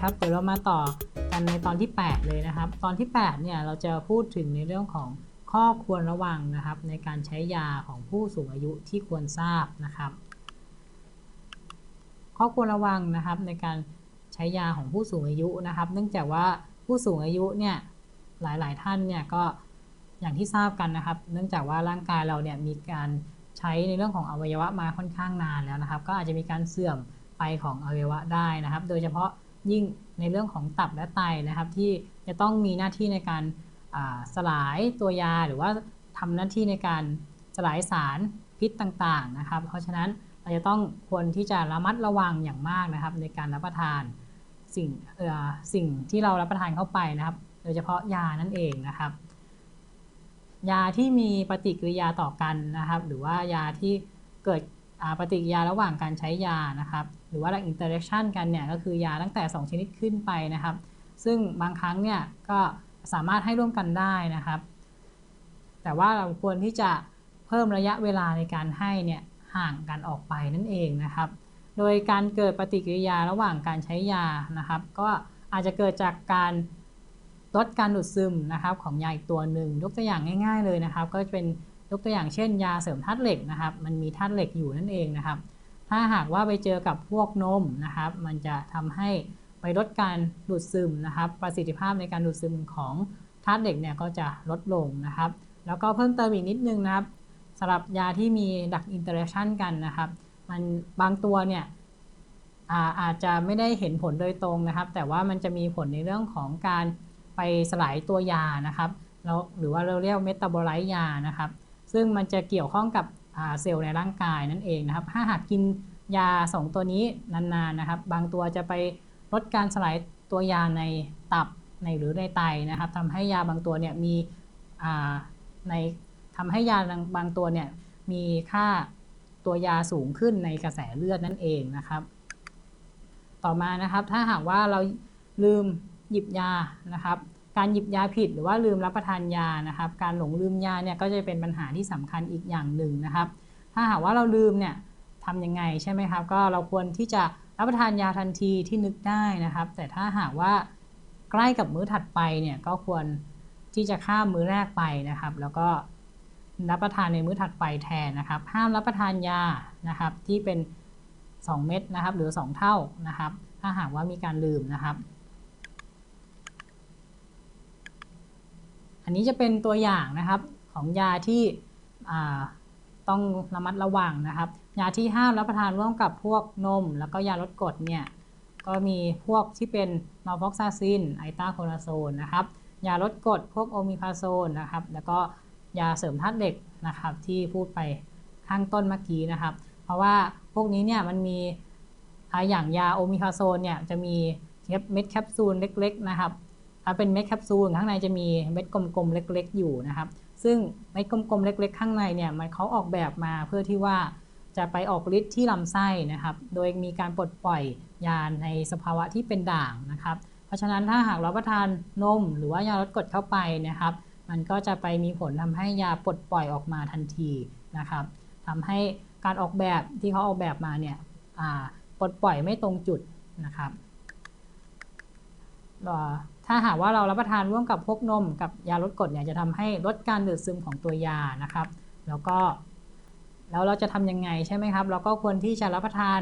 ครับ เดี๋ยวเรามาต่อกันในตอนที่ 8 เลยนะครับ ตอนที่ 8 เนี่ย เราจะพูดถึงในเรื่องของข้อควรระวังนะครับ ในการใช้ยาของผู้สูงอายุที่ควรทราบนะครับ ข้อควรระวังนะครับในการใช้ยาของผู้สูงอายุนะครับ เนื่องจากว่าผู้สูงอายุเนี่ยหลาย ๆ ท่านเนี่ยก็อย่างที่ทราบกันนะครับ เนื่องจากว่าร่างกายเราเนี่ยมีการใช้ในเรื่องของอวัยวะมาค่อนข้างนานแล้วนะครับ ก็อาจจะมีการเสื่อมไปของอวัยวะได้นะครับ โดยเฉพาะ ยิ่งในเรื่องของตับและไตนะครับ ที่จะต้องมีหน้าที่ในการสลายตัวยาหรือว่าทำหน้าที่ในการสลายสารพิษต่างๆนะครับ เพราะฉะนั้นเราจะต้องควรที่จะระมัดระวังอย่างมากนะครับ ในการรับประทานสิ่งสิ่งที่เรารับประทานเข้าไปนะครับ โดยเฉพาะยานั่นเองนะครับ ยาที่มีปฏิกิริยาต่อกันนะครับ หรือว่ายาที่เกิดปฏิกิริยาระหว่างการใช้ยานะครับ หรือว่าอินเตอร์แอคชันกันเนี่ยก็คือยาตั้งแต่ 2 ชนิดขึ้นไปนะครับ ซึ่งบางครั้งเนี่ยก็สามารถให้ร่วมกันได้นะครับ แต่ว่าเราควรที่จะเพิ่มระยะเวลาในการให้เนี่ยห่างกันออกไปนั่นเองนะครับ โดยการเกิดปฏิกิริยาระหว่างการใช้ยานะครับ ก็อาจจะเกิดจากการลดการดูดซึมนะครับของยาอีกตัวหนึ่งยกตัวอย่างง่าย ๆเลยนะครับ ก็จะเป็นยกตัวอย่างเช่น ยาเสริมธาตุเหล็กนะครับ มันมีธาตุเหล็กอยู่นั่นเองนะครับ ถ้าหากว่าไปเจอกับพวกนมนะครับ มันจะทำให้ไปลดการดูดซึมนะครับ ประสิทธิภาพในการดูดซึมของธาตุเหล็กเนี่ยก็จะลดลงนะครับ แล้วก็เพิ่มเติมอีกนิดนึงนะครับสำหรับยาที่มีดักอินเตอร์แอคชันกันนะครับ มันบางตัวเนี่ยอาอาจจะไม่ได้เห็นผลโดยตรงนะครับ แต่ว่ามันจะมีผลในเรื่องของการไปสลายตัวยานะครับแล้วหรือว่าเราเรียกเมตาบอไลต์ยานะครับ ซึ่งมันจะเกี่ยวข้องกับ เซลล์ในร่างกายนั่นเองนะครับ ถ้าหากกินยา 2 ตัวนี้นานๆนะครับ บางตัวจะไปลดการสลายตัวยาในตับในหรือในไตนะครับทำให้ยาบางตัวเนี่ยมีในทำให้ยาบางตัวเนี่ยมีค่าตัวยาสูงขึ้นในกระแสเลือดนั่นเองนะครับ ต่อมานะครับถ้าหากว่าเราลืมหยิบยานะครับ การหยิบยาผิดหรือว่าลืมรับประทานยานะครับ การหลงลืมยาเนี่ยก็จะเป็นปัญหาที่สำคัญอีกอย่างหนึ่งนะครับ ถ้าหากว่าเราลืมเนี่ยทำยังไงใช่ไหมครับ ก็เราควรที่จะรับประทานยาทันทีที่นึกได้นะครับ แต่ถ้าหากว่าใกล้กับมื้อถัดไปเนี่ยก็ควรที่จะข้ามมื้อแรกไปนะครับ แล้วก็รับประทานในมื้อถัดไปแทนนะครับ ห้ามรับประทานยานะครับที่เป็น 2 เม็ดนะครับ หรือ 2 เท่านะครับ ถ้าหากว่ามีการลืมนะครับ อันนี้จะเป็นตัวอย่างนะครับของยาที่ต้องระมัดระวังนะครับ ยาที่ห้ามรับประทานร่วมกับพวกนม แล้วก็ยาลดกรดเนี่ยก็มีพวกที่เป็นนอร์ฟอกซาซินไอตาโคลาโซนนะครับยาลดกรดพวกโอมิพาโซนนะครับแล้วก็ยาเสริมธาตุเหล็กนะครับที่พูดไปข้างต้นเมื่อกี้นะครับ เพราะว่าพวกนี้เนี่ยมันมีอย่างยาโอมิพาโซนเนี่ยจะมีเม็ดแคปซูลเล็กๆนะครับ ถ้าเป็นเม็ดแคปซูลข้างในจะมีเม็ดกลมๆเล็ก ๆ อยู่นะครับ ซึ่งเม็ดกลมๆเล็ก ๆ ข้างในเนี่ยมันเขาออกแบบมาเพื่อที่ว่าจะไปออกฤทธิ์ที่ลำไส้นะครับ โดยมีการปลดปล่อยยาในสภาวะที่เป็นด่างนะครับ เพราะฉะนั้นถ้าหากรับประทานนมหรือว่ายาลดกรดเข้าไปนะครับ มันก็จะไปมีผลทำให้ยาปลดปล่อยออกมาทันทีนะครับทำให้การออกแบบที่เขาออกแบบมาเนี่ยปลดปล่อยไม่ตรงจุดนะครับ ถ้าหากว่าเรารับประทานร่วมกับพวกนมกับยาลดกรดเนี่ยจะทำให้ลดการดูดซึมของตัวยานะครับ แล้วก็แล้วเราจะทำยังไงใช่ไหมครับ เราก็ควรที่จะรับประทาน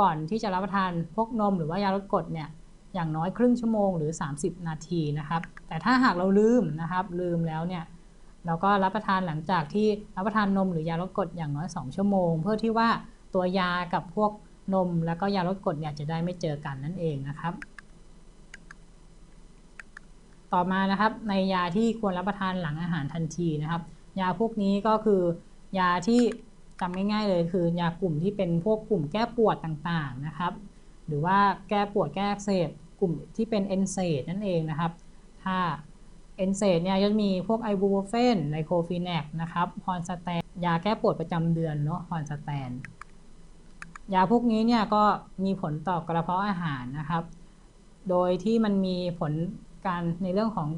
ก่อนที่จะรับประทานพวกนมหรือว่ายาลดกรดเนี่ยอย่างน้อยครึ่งชั่วโมงหรือ 30 นาทีนะครับ แต่ถ้าหากเราลืมนะครับ ลืมแล้วเนี่ยเราก็รับประทานหลังจากที่รับประทานนมหรือยาลดกรดอย่างน้อย 2 ชั่วโมง เพื่อที่ว่าตัวยากับพวกนมแล้วก็ยาลดกรดเนี่ยจะได้ไม่เจอกันนั่นเองนะครับ ต่อมานะครับในยาที่ควรรับประทานหลังอาหารทันทีนะครับ ยาพวกนี้ก็คือยาที่จำง่ายๆเลยคือยากลุ่มที่เป็นพวกกลุ่มแก้ปวดต่างๆนะครับ หรือว่าแก้ปวดแก้อักเสบกลุ่มที่เป็นเอนเซดนั่นเองนะครับ ถ้าเอนเซดเนี่ยจะมีพวกไอบูโรเฟนไลโคฟีแนกนะครับฮอนสแตนยาแก้ปวดประจำเดือนเนาะฮอนสแตนยาพวกนี้เนี่ยก็มีผลต่อกระเพาะอาหารนะครับ โดยที่มันมีผล การในเรื่องของ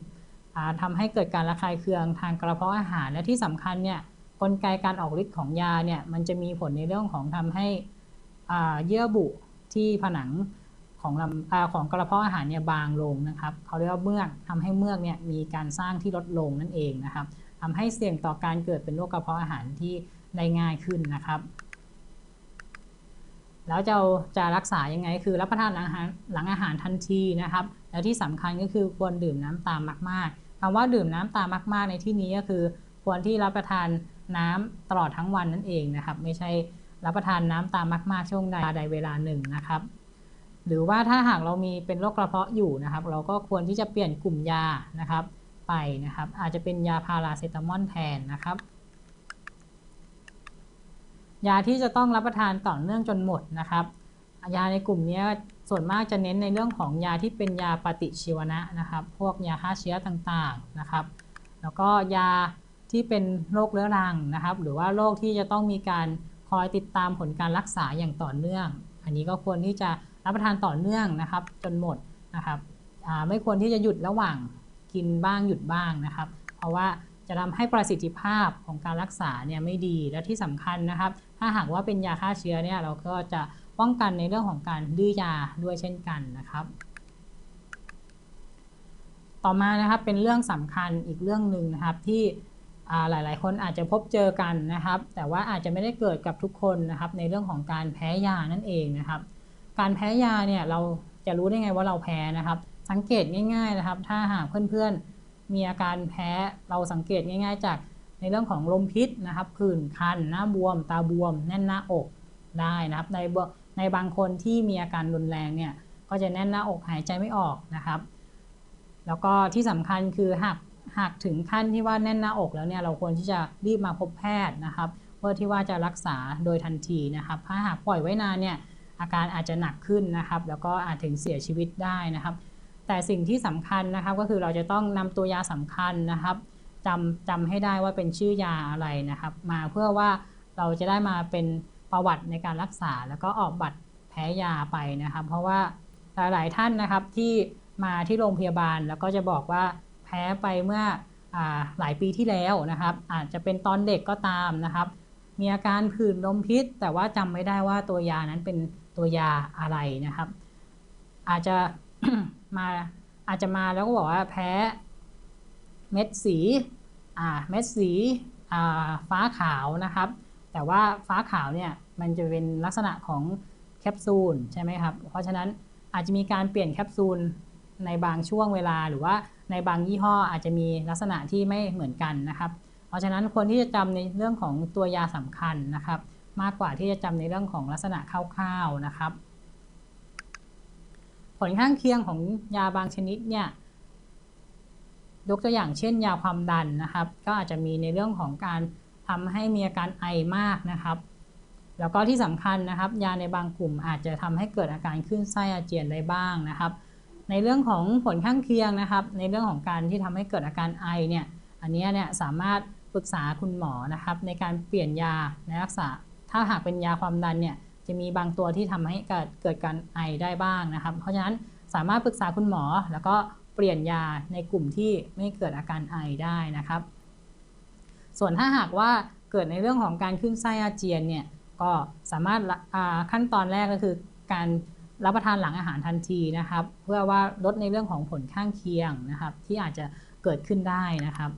อทำให้เกิดการระคายเคืองทางกระเพาะอาหารและที่สำคัญเนี่ยกลไกการออกฤทธิ์ของยาเนี่ยมันจะมีผลในเรื่องของทำให้เยื่อบุที่ผนังของลำอของกระเพาะอาหารเนี่ยบางลงนะครับเขาเรียกว่าเมือกทำให้เมือกเนี่ยมีการสร้างที่ลดลงนั่นเองนะครับทำให้เสี่ยงต่อการเกิดเป็นโรคกระเพาะอาหารที่ได้ง่ายขึ้นนะครับ แล้วจะจะรักษายังไงคือรับประทานหลังอาหารหลังอาหารทันทีนะครับ แล้วที่สำคัญก็คือควรดื่มน้ำตามมากๆคำว่าดื่มน้ำตามมากๆ ในที่นี้ก็คือ ควรที่รับประทานน้ำตลอดทั้งวันนั่นเองนะครับ ไม่ใช่รับประทานน้ำตามมาก ๆ ช่วงใดใดเวลาหนึ่งนะครับ หรือว่าถ้าหากเรามีเป็นโรคกระเพาะอยู่นะครับ เราก็ควรที่จะเปลี่ยนกลุ่มยานะครับไปนะครับ อาจจะเป็นยาพาราเซตามอลแทนนะครับยาที่จะต้องรับประทานต่อเนื่องจนหมดนะครับ ยาในกลุ่มนี้ส่วนมากจะเน้นในเรื่องของยาที่เป็นยาปฏิชีวนะนะครับ พวกยาฆ่าเชื้อต่างๆนะครับ แล้วก็ยาที่เป็นโรคเรื้อรังนะครับ หรือว่าโรคที่จะต้องมีการคอยติดตามผลการรักษาอย่างต่อเนื่อง อันนี้ก็ควรที่จะรับประทานต่อเนื่องนะครับ จนหมดนะครับไม่ควรที่จะหยุดระหว่างกินบ้างหยุดบ้างนะครับ เพราะว่าจะทำให้ประสิทธิภาพของการรักษาเนี่ยไม่ดีและที่สำคัญนะครับ ถ้าหากว่าเป็นยาฆ่าเชื้อเนี่ยเราก็จะ ป้องกันในเรื่องของการดื้อยาด้วยเช่นกันนะครับ ต่อมานะครับเป็นเรื่องสำคัญอีกเรื่องหนึ่งนะครับที่หลาย ๆ คนอาจจะพบเจอกันนะครับ แต่ว่าอาจจะไม่ได้เกิดกับทุกคนนะครับ ในเรื่องของการแพ้ยานั่นเองนะครับ การแพ้ยาเนี่ยเราจะรู้ได้ไงว่าเราแพ้นะครับ สังเกตง่าย ๆ นะครับ ถ้าหากเพื่อน ๆ มีอาการแพ้เราสังเกตง่าย ๆ จากในเรื่องของลมพิษนะครับ ผื่นคัน หน้าบวม ตาบวม แน่นหน้าอกได้นะครับ ใน ในบางคนที่มีอาการรุนแรงเนี่ยก็จะแน่นหน้าอกหายใจไม่ออกนะครับ แล้วก็ที่สำคัญคือหากหากถึงขั้นที่ว่าแน่นหน้าอกแล้วเนี่ยเราควรที่จะรีบมาพบแพทย์นะครับ เพื่อที่ว่าจะรักษาโดยทันทีนะครับ ถ้าหากปล่อยไว้นานเนี่ยอาการอาจจะหนักขึ้นนะครับ แล้วก็อาจถึงเสียชีวิตได้นะครับ แต่สิ่งที่สำคัญนะครับก็คือเราจะต้องนำตัวยาสำคัญนะครับจำจำให้ได้ว่าเป็นชื่อยาอะไรนะครับ มาเพื่อว่าเราจะได้มาเป็น ประวัติในการรักษา แล้วก็ออกบัตรแพ้ยาไปนะครับ เพราะว่าหลาย ๆ ท่านนะครับที่มาที่โรงพยาบาลแล้วก็จะบอกว่าแพ้ไปเมื่ออหลายปีที่แล้วนะครับ อาจจะเป็นตอนเด็กก็ตามนะครับ มีอาการผื่นลมพิษ แต่ว่าจำไม่ได้ว่าตัวยานั้นเป็นตัวยาอะไรนะครับ อาจจะมาอาจจะมาแล้วก็บอกว่าแพ้เม็ดสีอ่าเม็ดสีอ่าฟ้าขาวนะครับ แต่ว่าฟ้าขาวเนี่ย มันจะเป็นลักษณะของแคปซูลใช่ไหมครับ เพราะฉะนั้นอาจจะมีการเปลี่ยนแคปซูลในบางช่วงเวลา หรือว่าในบางยี่ห้ออาจจะมีลักษณะที่ไม่เหมือนกันนะครับ เพราะฉะนั้นควรที่จะจำในเรื่องของตัวยาสำคัญนะครับ มากกว่าที่จะจำในเรื่องของลักษณะคร่าวๆนะครับ ผลข้างเคียงของยาบางชนิดเนี่ยยกตัวอย่างเช่นยาความดันนะครับ ก็อาจจะมีในเรื่องของการทำให้มีอาการไอมากนะครับ แล้วก็ที่สำคัญนะครับ ยาในบางกลุ่มอาจจะทำให้เกิดอาการขึ้นไส้อาเจียนได้บ้างนะครับ ในเรื่องของผลข้างเคียงนะครับ ในเรื่องของการที่ทำให้เกิดอาการไอเนี่ยอันนี้เนี่ยสามารถปรึกษาคุณหมอนะครับ ในการเปลี่ยนยาในรักษา ถ้าหากเป็นยาความดันเนี่ยจะมีบางตัวที่ทำให้เกิดเกิดการไอได้บ้างนะครับ เพราะฉะนั้นสามารถปรึกษาคุณหมอ แล้วก็เปลี่ยนยาในกลุ่มที่ไม่เกิดอาการไอได้นะครับ ส่วนถ้าหากว่าเกิดในเรื่องของการขึ้นไส้อาเจียนเนี่ย ก็สามารถขั้นตอนแรกก็คือการรับประทานหลังอาหารทันทีนะครับ เพื่อว่าลดในเรื่องของผลข้างเคียงนะครับ ที่อาจจะเกิดขึ้นได้นะครับ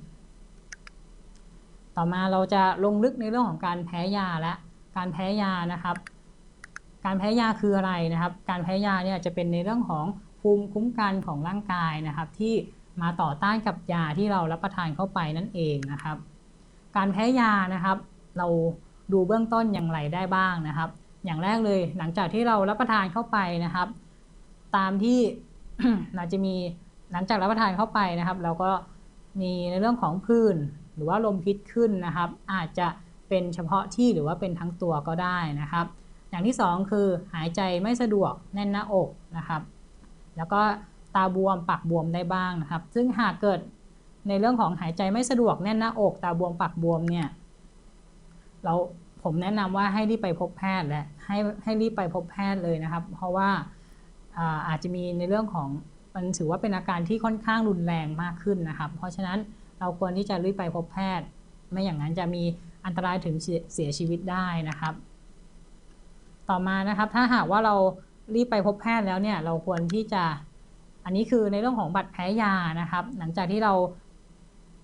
ต่อมาเราจะลงลึกในเรื่องของการแพ้ยาและการแพ้ยานะครับ การแพ้ยาคืออะไรนะครับ การแพ้ยาเนี่ยจะเป็นในเรื่องของภูมิคุ้มกันของร่างกายนะครับ ที่มาต่อต้านกับยาที่เรารับประทานเข้าไปนั่นเองนะครับ การแพ้ยานะครับ เรา ดูเบื้องต้นอย่างไรได้บ้างนะครับ อย่างแรกเลยหลังจากที่เรารับประทานเข้าไปนะครับ ตามที่เราจะมีหลังจากรับประทานเข้าไปนะครับ เราก็มีในเรื่องของพื้นหรือว่าลมพิษขึ้นนะครับ อาจจะเป็นเฉพาะที่หรือว่าเป็นทั้งตัวก็ได้นะครับ อย่างที่ 2 คือหายใจไม่สะดวกแน่นหน้าอกนะครับ แล้วก็ตาบวมปากบวมได้บ้างนะครับ ซึ่งหากเกิดในเรื่องของหายใจไม่สะดวกแน่นหน้าอก ตาบวมปากบวมเนี่ย เราผมแนะนำว่าให้รีบไปพบแพทย์และให้ให้รีบไปพบแพทย์เลยนะครับ เพราะว่าอาจจะมีในเรื่องของมันถือว่าเป็นอาการที่ค่อนข้างรุนแรงมากขึ้นนะครับ เพราะฉะนั้นเราควรที่จะรีบไปพบแพทย์ ไม่อย่างนั้นจะมีอันตรายถึงเสียชีวิตได้นะครับ ต่อมานะครับถ้าหากว่าเรารีบไปพบแพทย์แล้วเนี่ยเราควรที่จะอันนี้คือในเรื่องของบัตรแพ้ยานะครับ หลังจากที่เรา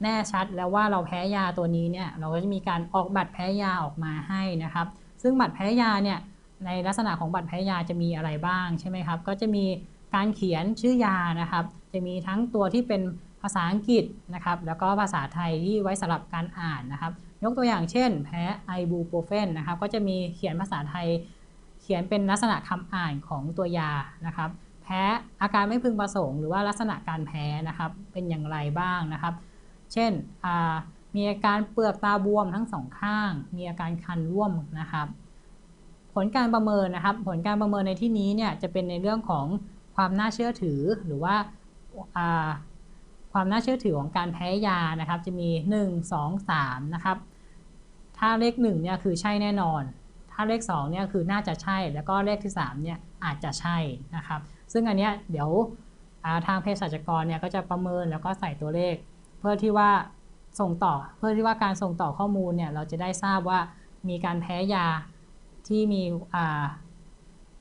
แน่ชัดแล้วว่าเราแพ้ยาตัวนี้เนี่ยเราก็จะมีการออกบัตรแพ้ยาออกมาให้นะครับ ซึ่งบัตรแพ้ยาเนี่ยในลักษณะของบัตรแพ้ยาจะมีอะไรบ้างใช่ไหมครับ ก็จะมีการเขียนชื่อยานะครับ จะมีทั้งตัวที่เป็นภาษาอังกฤษนะครับ แล้วก็ภาษาไทยที่ไว้สำหรับการอ่านนะครับ ยกตัวอย่างเช่น แพ้ไอบูโปรเฟนนะครับ ก็จะมีเขียนภาษาไทย เขียนเป็นลักษณะคำอ่านของตัวยานะครับ แพ้อาการไม่พึงประสงค์หรือว่าลักษณะการแพ้นะครับ เป็นอย่างไรบ้างนะครับ เช่นมีอาการเปลือกตาบวมทั้งสองข้าง มีอาการคันร่วมนะครับ ผลการประเมินนะครับ ผลการประเมินในที่นี้เนี่ยจะเป็นในเรื่องของความน่าเชื่อถือหรือว่าาความน่าเชื่อถือของการแพ้ยานะครับ จะมี 1 2 3นะครับ ถ้าเลข1เนี่ยคือใช่แน่นอน ถ้าเลข2เนี่ยคือน่าจะใช่ แล้วก็เลขที่3เนี่ยอาจจะใช่นะครับ ซึ่งอันเนี้ยเดี๋ยวาทางเภสัชกรเนี่ยก็จะประเมินแล้วก็ใส่ตัวเลข เพื่อที่ว่าส่งต่อ เพื่อที่ว่าการส่งต่อข้อมูลเนี่ยเราจะได้ทราบว่ามีการแพ้ยาที่มี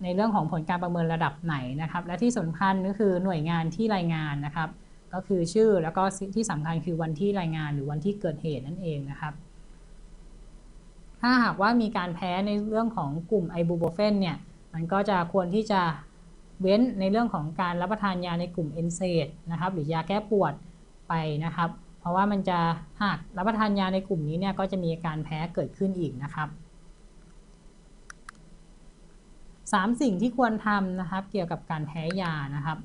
ในเรื่องของผลการประเมินระดับไหนนะครับ และที่สำคัญก็คือหน่วยงานที่รายงานนะครับ ก็คือชื่อแล้วก็ที่สำคัญคือวันที่รายงานหรือวันที่เกิดเหตุนั่นเองนะครับถ้าหากว่ามีการแพ้ในเรื่องของกลุ่มไอบูโบเฟนเนี่ย มันก็จะควรที่จะเว้นในเรื่องของการรับประทานยาในกลุ่มเอนเซดนะครับ หรือยาแก้ปวด ไปนะครับ เพราะว่ามันจะหากรับประทานยาในกลุ่มนี้เนี่ยก็จะมีอาการแพ้เกิดขึ้นอีกนะครับสามสิ่งที่ควรทำนะครับ เกี่ยวกับการแพ้ยานะครับ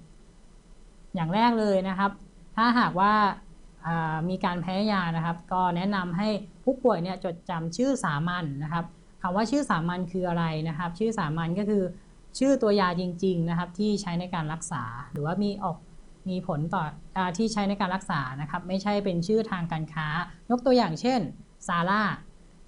อย่างแรกเลยนะครับ ถ้าหากว่าอ่ามีการแพ้ยานะครับ ก็แนะนำให้ผู้ป่วยเนี่ยจดจำชื่อสามัญนะครับคำว่าชื่อสามัญคืออะไรนะครับ ชื่อสามัญก็คือชื่อตัวยาจริง ๆ นะครับ ที่ใช้ในการรักษาหรือว่ามีออก มีผลต่ออที่ใช้ในการรักษานะครับ ไม่ใช่เป็นชื่อทางการค้า ยกตัวอย่างเช่นซาร่า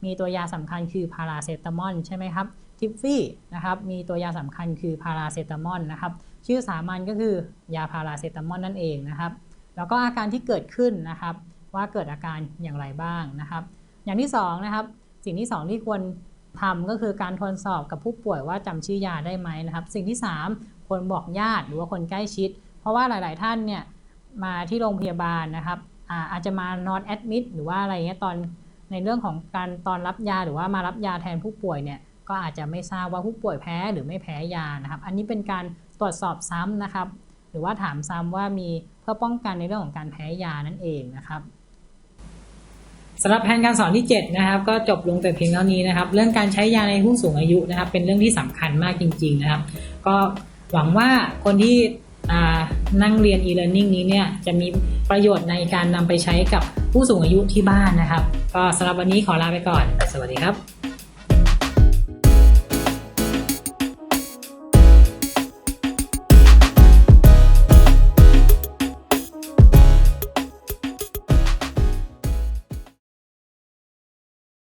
มีตัวยาสำคัญคือพาราเซตามอลใช่ไหมครับทิฟฟี่นะครับมีตัวยาสำคัญคือพาราเซตามอลนะครับชื่อสามัญก็คือยาพาราเซตามอลนั่นเองนะครับ แล้วก็อาการที่เกิดขึ้นนะครับ ว่าเกิดอาการอย่างไรบ้างนะครับ อย่างที่สองนะครับสิ่งที่สองที่ควรทำก็คือการทวนสอบกับผู้ป่วยว่าจำชื่อยาได้ไหมนะครับ สิ่งที่สามควรบอกญาติหรือว่าคนใกล้ชิด ราะว่าหลาย ๆ ท่านเนี่ยมาที่โรงพยาบาลนะครับอาอาจจะมานอนแอดมิดหรือว่าอะไรเงี้ยตอนในเรื่องของการตอนรับยาหรือว่ามารับยาแทนผู้ป่วยเนี่ยก็อาจจะไม่ทราบว่าผู้ป่วยแพ้หรือไม่แพ้ยานะครับ อันนี้เป็นการตรวจสอบซ้ำนะครับ หรือว่าถามซ้ำว่ามีเพื่อป้องกันในเรื่องของการแพ้ยานั่นเองนะครับสำหรับแผนการสอนที่7นะครับก็จบลงแต่เพียงเท่านี้นะครับ เรื่องการใช้ยาในผู้สูงอายุนะครับ เป็นเรื่องที่สำคัญมากจริง ๆนะครับ ก็หวังว่าคนที่ นั่งเรียน e-learning นี้เนี่ยจะมีประโยชน์ในการนำไปใช้กับผู้สูงอายุที่บ้านนะครับ ก็สำหรับวันนี้ขอลาไปก่อน สวัสดีครับ